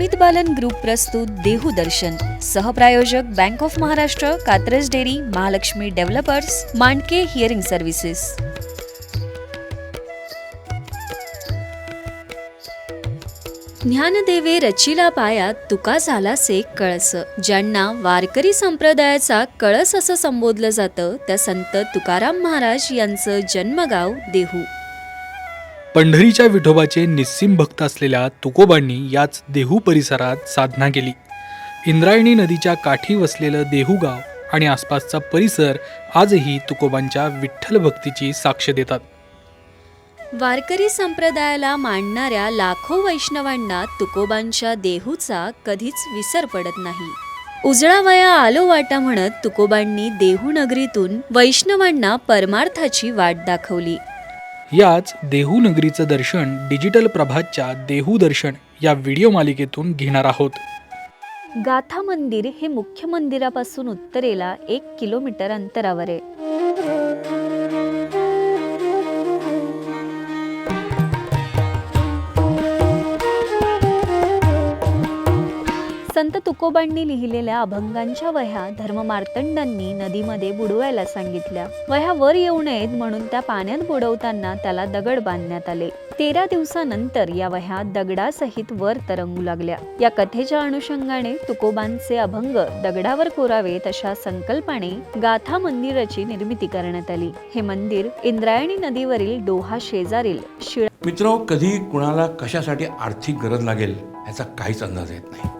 पुनित Balan group प्रस्तुत Dehu Darshan. सहप्रायोजक bank of Maharashtra Katraj dairy Mahalakshmi developers Mandke hearing services ज्ञानदेवे रचिला पायात तुका झाला से कळस. ज्यांना वारकरी संप्रदायाचा कळस असं संबोधलं जातं त्या संत तुकाराम महाराज यांचं जन्मगाव देहू. पंढरीच्या विठोबाचे निस्सिम भक्त असलेल्या तुकोबांनी याच देहू परिसरात साधना केली. इंद्रायणी नदीच्या काठी वसलेलं देहू गाव आणि आसपासचा परिसर आजही तुकोबांच्या विठ्ठल भक्तीची साक्ष देतात. वारकरी संप्रदायाला मांडणाऱ्या लाखो वैष्णवांना तुकोबांच्या देहूचा कधीच विसर पडत नाही. उजळावया आलो वाटा म्हणत तुकोबांनी देहू नगरीतून वैष्णवांना परमार्थाची वाट दाखवली. याच देहू नगरीचं दर्शन डिजिटल प्रभातच्या देहू दर्शन या व्हिडिओ मालिकेतून घेणार आहोत. गाथा मंदिर हे मुख्य मंदिरापासून उत्तरेला एक किलोमीटर अंतरावर आहे. संत तुकोबांनी लिहिलेल्या अभंगांच्या वह्या धर्ममार्तंडांनी नदीमध्ये बुडवायला सांगितल्या. वह्या वर येऊ नयेत म्हणून त्या पाण्यात बुडवताना त्याला दगड बांधण्यात आले. तेरा दिवसानंतर या वह्या दगडासहित वर तरंगू लागल्या. या कथेच्या अनुषंगाने तुकोबांचे अभंग दगडावर कोरावेत अशा संकल्पाने गाथा मंदिराची निर्मिती करण्यात आली. हे मंदिर इंद्रायणी नदीवरील डोहा शेजारील शिळा मित्र कधी कुणाला कशासाठी आर्थिक गरज लागेल याचा काहीच अंदाज येत नाही.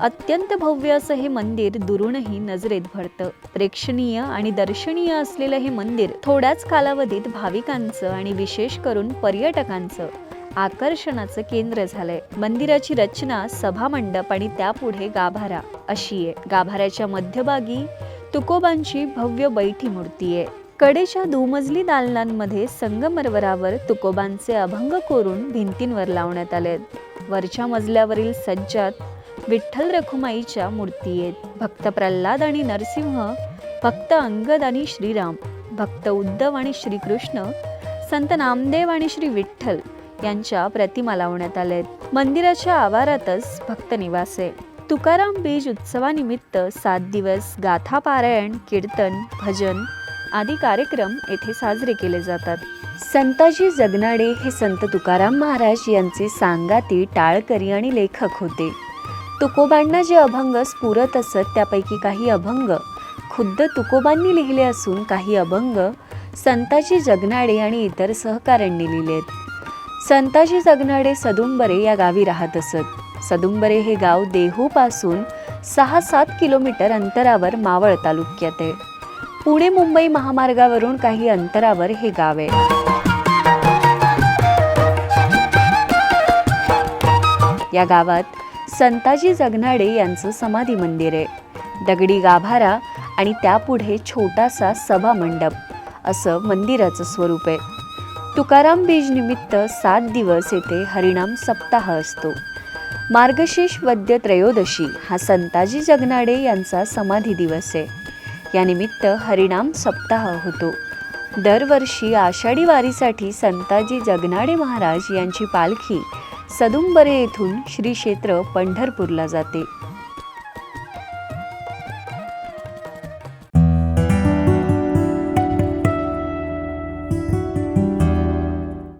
अत्यंत भव्य असं हे मंदिर दुरूनही नजरेत भरतं. प्रेक्षणीय आणि दर्शनीय असलेलं हे मंदिर थोड्याच कालावधीत भाविकांचं आणि विशेष करून पर्यटकांचं आकर्षणाचं केंद्र झालंय. मंदिराची रचना सभामंडप आणि त्यापुढे गाभारा अशी आहे. गाभाऱ्याच्या मध्यभागी तुकोबांची भव्य बैठी मूर्ती आहे. कडेच्या दुमजली दालनांमध्ये संगमरवरावर तुकोबांचे अभंग कोरून भिंतींवर लावण्यात आले वरच्या मजल्यावरील सज्जात विठ्ठल रखुमाईच्या मूर्ती आहेत भक्त प्रल्हाद आणि नरसिंह भक्त अंगद आणि श्रीराम भक्त उद्धव आणि श्रीकृष्ण संत नामदेव आणि श्री विठ्ठल यांच्या प्रतिमा लावण्यात आल्या आहेत मंदिराच्या आवारातच भक्त निवास. आहे तुकाराम बीज उत्सवानिमित्त सात दिवस गाथा पारायण कीर्तन भजन आदी कार्यक्रम येथे साजरे केले जातात. संताजी जगनाडे हे संत तुकाराम महाराज यांचे सांगाती टाळकरी आणि लेखक होते. तुकोबांना जे अभंग स्फुरत असत त्यापैकी काही अभंग. खुद्द तुकोबांनी लिहिले असून काही अभंग संताजी जगनाडे आणि इतर सहकाऱ्यांनी लिहिलेत. संताजी जगनाडे सदुंबरे या गावी राहत असत. सदुंबरे हे गाव देहूपासून सहा सात किलोमीटर अंतरावर मावळ तालुक्यात आहे. पुणे मुंबई महामार्गावरून काही अंतरावर हे गाव आहे. या गावात संताजी जगनाडे यांचं समाधी मंदिर आहे. दगडी गाभारा आणि त्यापुढे छोटासा सभा मंडप असं मंदिराचं स्वरूप आहे. तुकाराम बीज निमित्त सात दिवस येथे हरिणाम सप्ताह असतो. मार्गशीर्ष वद्य त्रयोदशी हा संताजी जगनाडे यांचा समाधी दिवस आहे. यानिमित्त हरिणाम सप्ताह होतो. दरवर्षी आषाढी वारीसाठी संताजी जगनाडे महाराज यांची पालखी सदुंबरे येथून श्री क्षेत्र पंढरपूरला जाते.